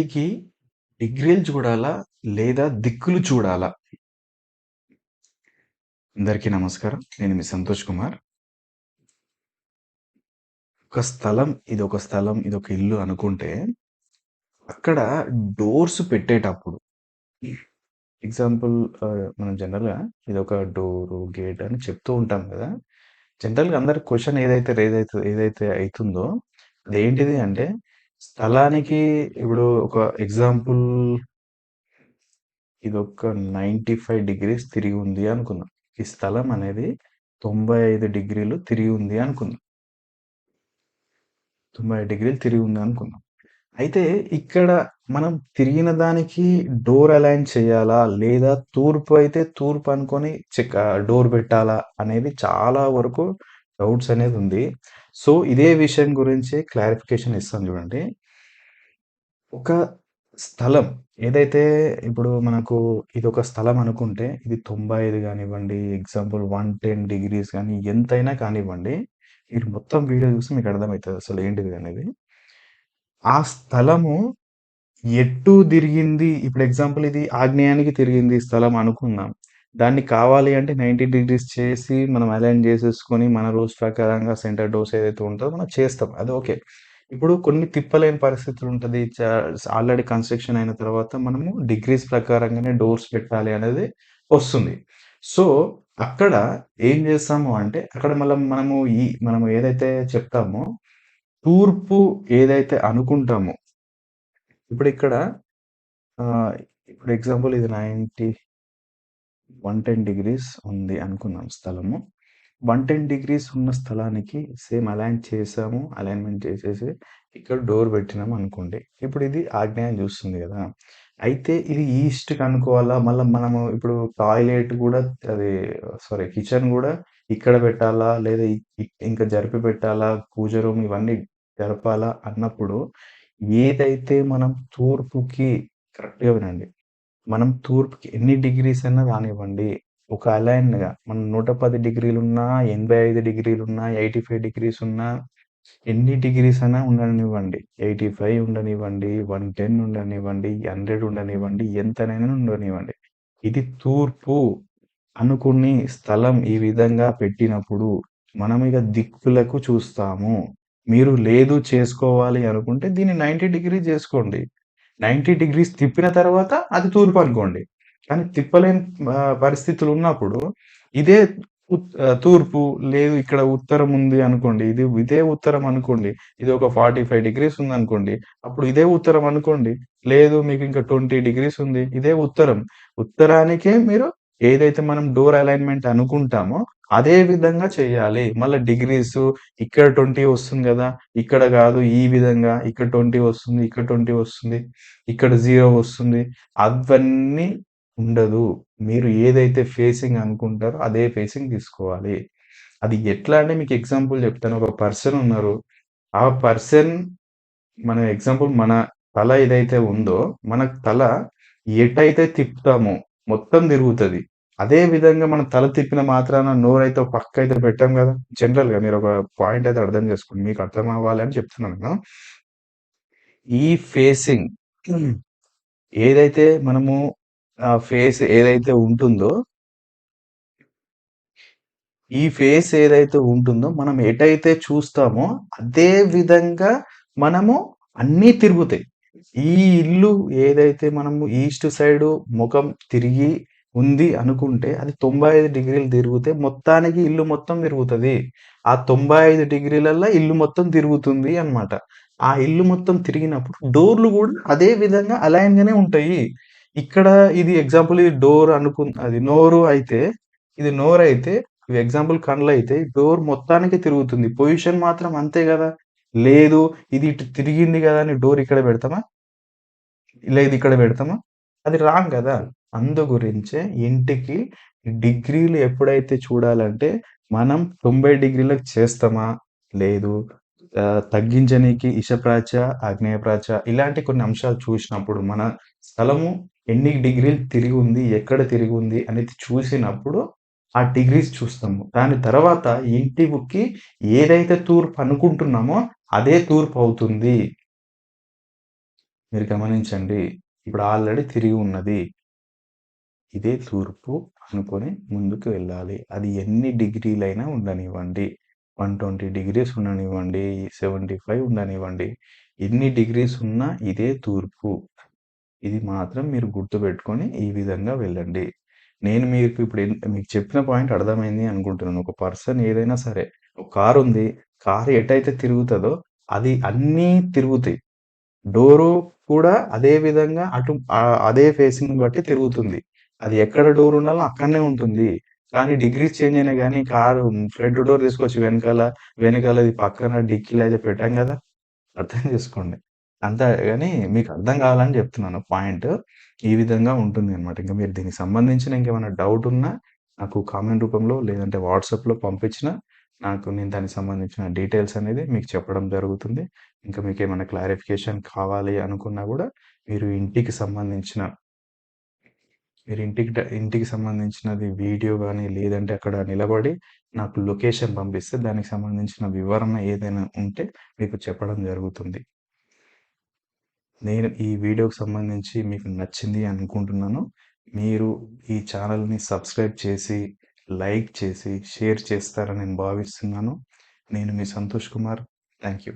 వ్యక్తికి డిగ్రీలు చూడాలా? లేదా దిక్కులు చూడాలా? అందరికీ నమస్కారం. నేను మీ సంతోష్ కుమార్. ఒక స్థలం, ఇది ఒక స్థలం, ఇది ఒక ఇల్లు అనుకుంటే, అక్కడ డోర్స్ పెట్టేటప్పుడు ఎగ్జాంపుల్ మనం జనరల్‌గా ఒక డోరు, గేట్ అని చెప్తూ ఉంటాం కదా జనరల్‌గా అందరికి క్వశ్చన్ ఏదైతే ఏదైతే ఏదైతే అవుతుందో అదేంటిది అంటే, స్థలానికి ఇప్పుడు ఒక ఎగ్జాంపుల్ ఇది ఒక నైంటీ ఫైవ్ డిగ్రీస్ తిరిగి ఉంది అనుకుందాం. ఈ స్థలం అనేది 95 డిగ్రీలు తిరిగి ఉంది అనుకుందాం. 90 డిగ్రీలు తిరిగి ఉంది అనుకుందాం. అయితే ఇక్కడ మనం తిరిగిన దానికి డోర్ అలైన్ చేయాలా? లేదా తూర్పు అయితే తూర్పు అనుకొని చెక్ డోర్ పెట్టాలా? అనేది చాలా వరకు డౌట్స్ అనేది ఉంది. సో, ఇదే విషయం గురించి క్లారిఫికేషన్ ఇస్తాను చూడండి. ఒక స్థలం ఏదైతే ఇప్పుడు మనకు ఇది ఒక స్థలం అనుకుంటే, ఇది తొంభై ఐదు కానివ్వండి ఎగ్జాంపుల్ 110 డిగ్రీస్ కానీ ఎంతైనా కానివ్వండి, మీరు మొత్తం వీడియో చూస్తే మీకు అర్థమవుతుంది అసలు ఏంటిది అనేది. ఆ స్థలము ఎటు తిరిగింది ఇప్పుడు ఎగ్జాంపుల్ ఇది ఆగ్నేయానికి తిరిగింది స్థలం అనుకుందాం. దాన్ని కావాలి అంటే 90 డిగ్రీస్ చేసి మనం అలైన్ చేసేసుకొని మన రూల్స్ ప్రకారంగా సెంటర్ డోర్స్ ఏదైతే ఉంటుందో మనం చేస్తాం. అది ఓకే. ఇప్పుడు కొన్ని తిప్పలేని పరిస్థితులు ఉంటుంది ఆల్రెడీ కన్‌స్ట్రక్షన్ అయిన తర్వాత మనము డిగ్రీస్ ప్రకారంగానే డోర్స్ పెట్టాలి అనేది వస్తుంది. సో, అక్కడ ఏం చేస్తాము అంటే, అక్కడ మనం మనము ఈ మనం ఏదైతే చెప్తామో, తూర్పు ఏదైతే అనుకుంటామో ఇప్పుడు ఇక్కడ ఇప్పుడు ఎగ్జాంపుల్ ఇది వన్ టెన్ డిగ్రీస్ ఉంది అనుకుందాం స్థలము. 110 డిగ్రీస్ ఉన్న స్థలానికి సేమ్ అలైన్ చేసాము. అలైన్‌మెంట్ చేసేసి ఇక్కడ డోర్ పెట్టినాము అనుకోండి. ఇప్పుడు ఇది ఆగ్నేయం చూస్తుంది కదా అయితే ఇది ఈస్ట్‌కి అనుకోవాలా? మళ్ళీ మనము ఇప్పుడు టాయిలెట్ కూడా అది సారీ కిచెన్ కూడా ఇక్కడ పెట్టాలా? లేదా ఇంకా జరిపి పెట్టాలా? పూజ రూమ్ ఇవన్నీ జరపాలా? అన్నప్పుడు ఏదైతే మనం తూర్పుకి కరెక్ట్‌గా వినండి. మనం తూర్పుకి ఎన్ని డిగ్రీస్ అయినా రానివ్వండి. ఒక అలైన్‌గా మనం 110 డిగ్రీలున్నా, 85 డిగ్రీలున్నా, 85 డిగ్రీస్ ఉన్నా, ఎన్ని డిగ్రీస్ అయినా ఉండనివ్వండి. 85 ఉండనివ్వండి, 110 ఉండనివ్వండి, 100 ఉండనివ్వండి, ఎంతనైనా ఉండనివ్వండి. ఇది తూర్పు అనుకుని స్థలం ఈ విధంగా పెట్టినప్పుడు మనం ఇక దిక్కులకు చూస్తాము. మీరు లేదు చేసుకోవాలి అనుకుంటే దీన్ని నైంటీ డిగ్రీ చేసుకోండి. 90 డిగ్రీస్ తిప్పిన తర్వాత అది తూర్పు అనుకోండి. కానీ తిప్పలేని పరిస్థితులు ఉన్నప్పుడు ఇదే తూర్పు లేదు ఇక్కడ ఉత్తరం ఉంది అనుకోండి. ఇది ఇదే ఉత్తరం అనుకోండి. ఇది ఒక 45 డిగ్రీస్ ఉంది అనుకోండి అప్పుడు ఇదే ఉత్తరం అనుకోండి. లేదు మీకు ఇంకా 20 డిగ్రీస్ ఉంది. ఇదే ఉత్తరం. ఉత్తరానికే మీరు ఏదైతే మనం డోర్ అలైన్‌మెంట్ అనుకుంటామో అదే విధంగా చేయాలి. మళ్ళీ డిగ్రీస్ ఇక్కడ 20 వస్తుంది కదా ఇక్కడ కాదు ఈ విధంగా ఇక్కడ 20 వస్తుంది. ఇక్కడ 20 వస్తుంది. ఇక్కడ జీరో వస్తుంది. అవన్నీ ఉండదు. మీరు ఏదైతే ఫేసింగ్ అనుకుంటారో అదే ఫేసింగ్ తీసుకోవాలి. అది ఎట్లా అంటే మీకు ఎగ్జాంపుల్ చెప్తాను. ఒక పర్సన్ ఉన్నారు. ఆ పర్సన్ మన ఎగ్జాంపుల్ మన తల ఏదైతే ఉందో, మన తల ఎటైతే తిప్పుతామో మొత్తం తిరుగుతుంది అదే విధంగా మనం తల తిప్పిన మాత్రాన నోరైతే పక్క అయితే పెట్టం కదా జనరల్‌గా ఒక పాయింట్ అయితే అర్థం చేసుకోండి. మీకు అర్థం అవ్వాలి అని చెప్తున్నాను నేను. ఈ ఫేసింగ్ ఏదైతే మనము ఫేస్ ఏదైతే ఉంటుందో ఈ ఫేస్ ఏదైతే ఉంటుందో మనం ఎటైతే చూస్తామో అదే విధంగా మనము అన్నీ తిరుగుతాయి. ఈ ఇల్లు ఏదైతే మనము ఈస్ట్ సైడు ముఖం తిరిగి ఉంది అనుకుంటే అది 95 డిగ్రీలు తిరిగితే మొత్తానికి ఇల్లు మొత్తం తిరుగుతది. ఆ 95 డిగ్రీలల్ల ఇల్లు మొత్తం తిరుగుతుంది అన్నమాట. ఆ ఇల్లు మొత్తం తిరిగినప్పుడు డోర్‌లు కూడా అదే విధంగా అలైన్‌గానే ఉంటాయి. ఇక్కడ ఇది ఎగ్జాంపుల్ ఇది డోర్ అనుకు అది నోరు అయితే ఇది నోరైతే ఎగ్జాంపుల్ కళ్ళైతే డోర్ మొత్తానికి తిరుగుతుంది. పొజిషన్ మాత్రం అంతే కదా లేదు ఇది ఇటు తిరిగింది కదా అని డోర్ ఇక్కడ పెడతామా? లేదు ఇక్కడ పెడతామా? అది రాంగ్ కదా అందు గురించే ఇంటికి డిగ్రీలు ఎప్పుడైతే చూడాలంటే మనం 90 డిగ్రీలకు చేస్తామా? లేదు తగ్గించనీకి ఇషప్రాచ ఆగ్నేయప్రాచ ఇలాంటి కొన్ని అంశాలు చూసినప్పుడు మన స్థలము ఎన్ని డిగ్రీలు తిరిగి ఉంది, ఎక్కడ తిరిగి ఉంది అనేది చూసినప్పుడు ఆ డిగ్రీస్ చూస్తాము. దాని తర్వాత ఇంటి బుక్కి ఏదైతే తూర్పు అనుకుంటున్నామో అదే తూర్పు అవుతుంది. మీరు గమనించండి. ఇప్పుడు ఆల్రెడీ తిరిగి ఉన్నది. ఇదే తూర్పు అనుకొని ముందుకు వెళ్ళాలి. అది ఎన్ని డిగ్రీలైనా ఉండనివ్వండి. 120 డిగ్రీస్ ఉండనివ్వండి, 75 ఉండనివ్వండి. ఎన్ని డిగ్రీస్ ఉన్నా ఇదే తూర్పు. ఇది మాత్రం మీరు గుర్తుపెట్టుకొని ఈ విధంగా వెళ్ళండి. నేను మీకు ఇప్పుడు ఎన్ మీకు చెప్పిన పాయింట్ అర్థమైంది అనుకుంటున్నాను. ఒక పర్సన్ ఏదైనా సరే ఒక కారుంది. కారు ఎటైతే తిరుగుతుందో అది అన్నీ తిరుగుతాయి. డోరు కూడా అదే విధంగా అటు అదే ఫేసింగ్ బట్టి తిరుగుతుంది. అది ఎక్కడ డోర్ ఉండాలో అక్కడనే ఉంటుంది. కానీ డిగ్రీస్ చేంజ్ అయినా కానీ కారు ఫ్రంట్ డోర్ తీసుకొచ్చి వెనకాల, వెనకాలది పక్కన డిక్కీలు అయితే పెట్టాం కదా అర్థం చేసుకోండి. అంతా కానీ మీకు అర్థం కావాలని చెప్తున్నాను పాయింట్. ఈ విధంగా ఉంటుంది అన్నమాట. ఇంకా మీరు దీనికి సంబంధించిన ఇంకేమైనా డౌట్ ఉన్నా నాకు కామెంట్ రూపంలో లేదంటే వాట్సాప్‌లో పంపించినా నాకు నేను దానికి సంబంధించిన డీటెయిల్స్ అనేది మీకు చెప్పడం జరుగుతుంది. ఇంకా మీకు ఏమైనా క్లారిఫికేషన్ కావాలి అనుకున్నా కూడా మీరు ఇంటికి సంబంధించిన మీరు ఇంటికి ఇంటికి సంబంధించినది వీడియో కానీ లేదంటే అక్కడ నిలబడి నాకు లొకేషన్ పంపిస్తే దానికి సంబంధించిన వివరణ ఏదైనా ఉంటే మీకు చెప్పడం జరుగుతుంది. నేను ఈ వీడియోకి సంబంధించి మీకు నచ్చింది అనుకుంటున్నాను. మీరు ఈ ఛానల్ని సబ్స్క్రైబ్ చేసి, లైక్ చేసి, షేర్ చేస్తారని నేను భావిస్తున్నాను. నేను మీ సంతోష్ కుమార్. Thank you.